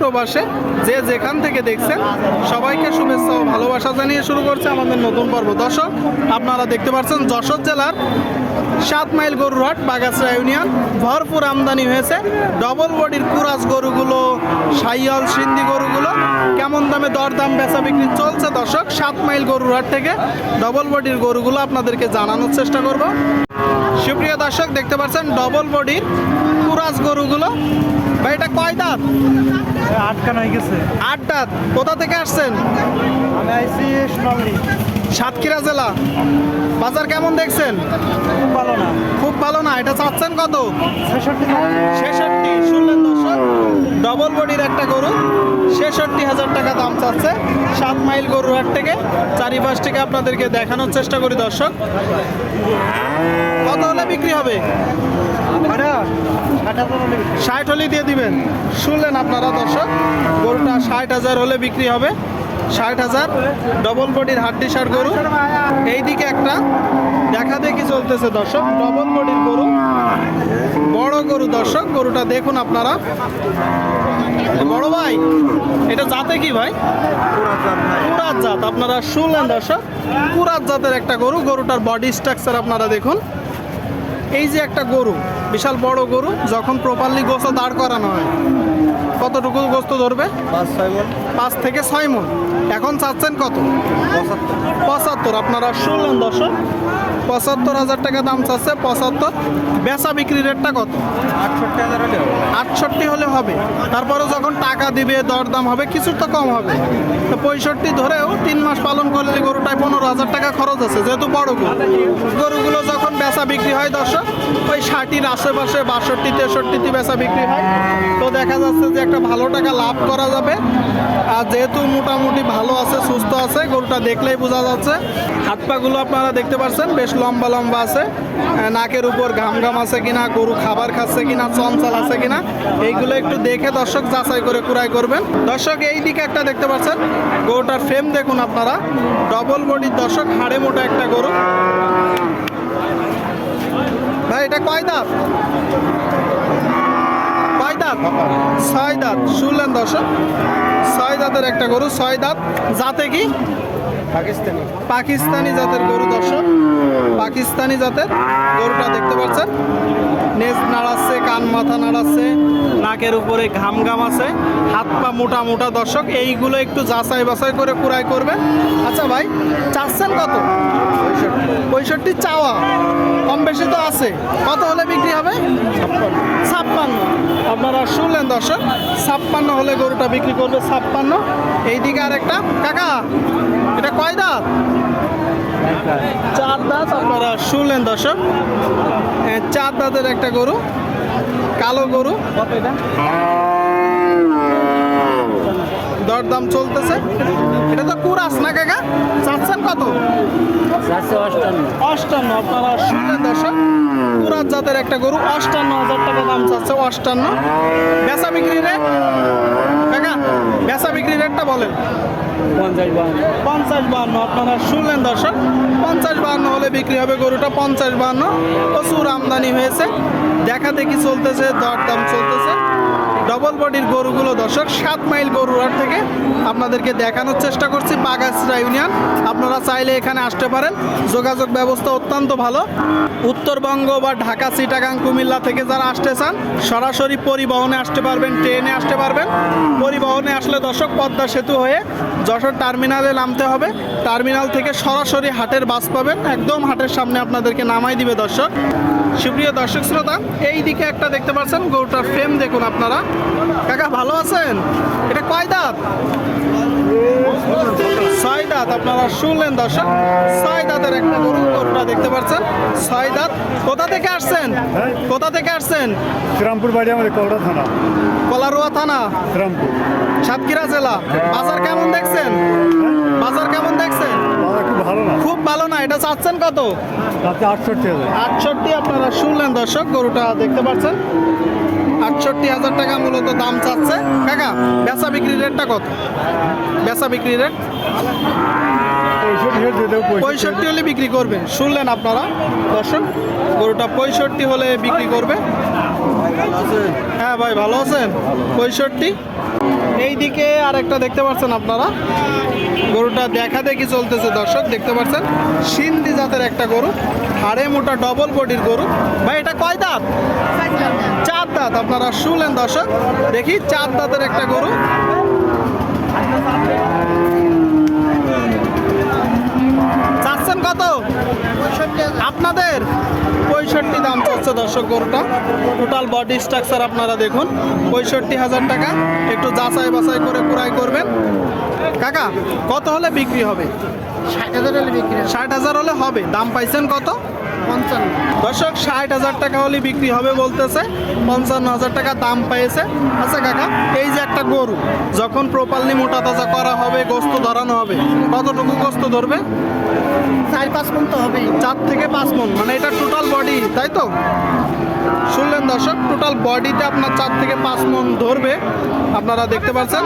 প্রবাসে যে যেখান থেকে দেখছেন, সবাইকে শুভেচ্ছা ও ভালোবাসা জানিয়ে শুরু করছে আমাদের নতুন পর্ব। দর্শক, আপনারা দেখতে পাচ্ছেন যশোর জেলার সাত মাইল গরুরহাট বাগাসরা ইউনিয়ন। ভরপুর আমদানি হয়েছে। ডবল বডির কুরাজ গরুগুলো, সাইয়াল সিন্ধি গরুগুলো, কেমন দামে দরদাম বেচা বিক্রি চলছে দর্শক? সাত মাইল গরুরহাট থেকে ডবল বডির গরুগুলো আপনাদেরকে জানানোর চেষ্টা করব। সুপ্রিয় দর্শক, দেখতে পাচ্ছেন ডবল বডির কুরাস গরুগুলো। ভাই এটা কয় দাঁত? আটকানো হয়ে গেছে। আট দাঁত। কোথা থেকে আসছেন? আমি আইসি সোনালি। সাতক্ষীরা জেলা। বাজার কেমন দেখছেন? খুব ভালো না। খুব ভালো না। এটা চাচ্ছেন কত? ছেষট্টি। ছেষট্টি শুনলেন দর্শক? ডবল বডির একটা গরু। ছেষট্টি হাজার টাকা দাম চাচ্ছে। সাত মাইল গরুর হাট থেকে। চারিপাশ থেকে আপনাদেরকে দেখানোর চেষ্টা করি দর্শক। কত হলে বিক্রি হবে? ষাট হলেই দিয়ে দিবেন। শুনলেন আপনারা দর্শক, গরুটা ষাট হাজার হলে বিক্রি হবে। ষাট হাজার, ডবল বডির হাড্ডি সার গরু। এইদিকে একটা দেখা দেখি চলতেছে দর্শক, ডবল বডির গরু। বড় গরু দর্শক, গরুটা দেখুন আপনারা। বড় ভাই, এটা জাতে কি ভাই? কুরাত জাত, আপনারা শুনলেন দর্শক? কুরাত জাতের একটা গরু, গরুটার বডি স্ট্রাকচার আপনারা দেখুন। এই যে একটা গরু বিশাল বড় গরু যখন প্রপারলি গোস্ত দাঁড় করানো হয় কতটুকু গোস্ত ধরবে? পাঁচ ছয় মন। পাঁচ থেকে ছয় মন। এখন চাচ্ছেন কত? পঁচাত্তর। পঁচাত্তর। আপনারা শুনলেন দর্শক পঁচাত্তর হাজার টাকা দাম চাচ্ছে, পঁচাত্তর। বেচা বিক্রি রেটটা কত? আটষট্টি হাজার হলে আটষট্টি হলে হবে। তারপরে যখন টাকা দিবে, দরদাম হবে, কিছু তো কম হবে। তো পঁয়ষট্টি ধরেও তিন মাস পালন করলে গরুটায় পনেরো হাজার টাকা খরচ আছে, যেহেতু বড় গরু। গরুগুলো যখন বেচা বিক্রি হয় দর্শক, ওই ষাটির আশেপাশে বাষট্টি, তেষট্টিতে বেচা বিক্রি হয়। তো দেখা যাচ্ছে যে একটা ভালো টাকা লাভ করা যাবে। আর যেহেতু মোটামুটি ভালো আছে গরুটা দেখলেই বোঝা যাচ্ছে। হাত পাগুলো আপনারা দেখতে পাচ্ছেন বেশ লম্বা লম্বা আছে। নাকের উপর ঘাম ঘাম আছে কিনা, গরু খাবার খাচ্ছে কিনা, চঞ্চল আছে কিনা, এইগুলো একটু দেখে দর্শক যাচাই করে কুড়াই করবেন। দর্শক, এই দিকে একটা দেখতে পাচ্ছেন, গরুটার ফ্রেম দেখুন আপনারা। ডবল বডির দর্শক, হাড়ে মোটা একটা গরু। ভাই, এটা কয় কয় দাঁত ছয় দাঁত শুনলেন দর্শক? ছয় দাঁতের একটা গরু ছয় দাঁত জাতে কি? পাকিস্তানি। পাকিস্তানি জাতের গরু দর্শক। পাকিস্তানি জাতের গরুটা দেখতে পাচ্ছেন। নেজ নাড়াচ্ছে, কান মাথা নাড়াচ্ছে, নাকের উপরে ঘাম ঘাম আছে, হাত পা মোটা মোটা। দর্শক, এইগুলো একটু যাচাই বাছাই করে কুড়াই করবে আচ্ছা ভাই, চাচ্ছেন কত? পঁয়ষট্টি চাওয়া। কম বেশি তো আছে। কত হলে বিক্রি হবে? ছাপ্পান্ন। আপনারা শুনলেন দর্শক, ছাপ্পান্ন হলে গরুটা বিক্রি করবে ছাপ্পান্ন। এইদিকে আরেকটা। কাকা, এটা কয় দাঁত? চার দাঁত আপনারা শুনলেন দর্শক। চার দাঁতের একটা গরু কালো গরু। কত এটা? দরদাম চলতেছে। এটা তো কুরাস না কাকা? চাচ্ছেন কত? অষ্টান্ন। অষ্টান্ন আপনারা শুনলেন দর্শক কুরাস জাতের একটা গরু অষ্টান্ন হাজার টাকা দাম চাচ্ছে অষ্টান্ন। বেচা বিক্রি রেট? কাকা বেচা বিক্রি রেটটা বলেন। পঞ্চাশ বান্ন পঞ্চাশ বাহান্ন আপনারা শুনলেন দর্শক পঞ্চাশ বাহান্ন হলে বিক্রি হবে গরুটা পঞ্চাশ বাহান্ন। প্রচুর আমদানি হয়েছে দেখা দেখি চলতেছে দরদাম চলতেছে। ডবল বডির গরুগুলো দর্শক, সাত মাইল গরুহাট থেকে আপনাদেরকে দেখানোর চেষ্টা করছি বাগাসরা ইউনিয়ন। আপনারা চাইলে এখানে আসতে পারেন। যোগাযোগ ব্যবস্থা অত্যন্ত ভালো। উত্তরবঙ্গ বা ঢাকা, চিটাগাং, কুমিল্লা থেকে যারা আসতে চান, সরাসরি পরিবহনে আসতে পারবেন, ট্রেনে আসতে পারবেন। পরিবহনে আসলে দর্শক, পদ্মা সেতু হয়ে যশোর টার্মিনালে নামতে হবে। টার্মিনাল থেকে সরাসরি হাটের বাস পাবেন। একদম হাটের সামনে আপনাদেরকে নামাই দিবে দর্শক। সুপ্রিয় দর্শক শ্রোতা এই দিকে একটা দেখতে পাচ্ছেন গরুটার ফ্রেম দেখুন আপনারা। কাকা ভালো আছেন? এটা কয় দাঁত? ছয় দাঁত আপনারা শুনলেন দর্শক। ছয় দাঁতের একটা গরু গরুটা দেখতে পাচ্ছেন। ছয় দাঁত। কোথা থেকে আসছেন? কোথা থেকে আসছেন? শ্রীরামপুর বাড়ি আমাদের কলরা থানা। কলারোয়া থানা। শ্রীরামপুর। সাতক্ষীরা জেলা। বাজার কেমন দেখছেন? বাজার কেমন দেখছেন? ভালো না? খুব ভালো না এটা চাচ্ছেন কত? আটষট্টি হাজার আটষট্টি আপনারা শুনলেন দর্শক গরুটা দেখতে পাচ্ছেন। আটষট্টি হাজার টাকা মূলত দাম চাচ্ছে। কাকা বেচা বিক্রি রেটটা কত? বেচা বিক্রি রেট? পঁয়ষট্টি হলে বিক্রি করবে। শুনলেন আপনারা দর্শক গরুটা পঁয়ষট্টি হলে বিক্রি করবে। হ্যাঁ ভাই ভালো আছেন? পঁয়ষট্টি? এইদিকে আরেকটা দেখতে পাচ্ছেন আপনারা? গরুটা দেখা দেখি চলতেছে দর্শক দেখতে পাচ্ছেন? সিন্ধি জাতের একটা গরু হাড়ে মোটা ডবল বডির গরু। ভাই এটা কয় দাঁত। চার দাঁত। আপনারা শুনলেন দর্শক? দেখি চার দাঁতের একটা গরু চাচ্ছেন কত আপনাদের পঁয়ষট্টি দাম চাচ্ছে দর্শক গরুটা। টোটাল বডি স্ট্রাকচার আপনারা দেখুন। পঁয়ষট্টি হাজার টাকা। একটু যাচাই বাছাই করে কুড়াই করবেন। কাকা কত হলে বিক্রি হবে? ষাট হাজার হলে বিক্রি ষাট হাজার হলে হবে। দাম পাইছেন কত? পঞ্চান্ন। দর্শক ষাট হাজার টাকা হলে বিক্রি হবে বলতেছে। পঞ্চান্ন হাজার টাকা দাম পেয়েছে আচ্ছা কাকা এই যে একটা গরু যখন প্রপারলি মোটা তাজা করা হবে গোস্ত ধরানো হবে কতটুকু গোস্ত ধরবে? চার পাঁচ মন তো হবেই চার থেকে পাঁচ মন মানে এটা টোটাল বডি তাই তো? শুনলেন দর্শক টোটাল বডিতে আপনার চার থেকে পাঁচ মন ধরবে। আপনারা দেখতে পাচ্ছেন।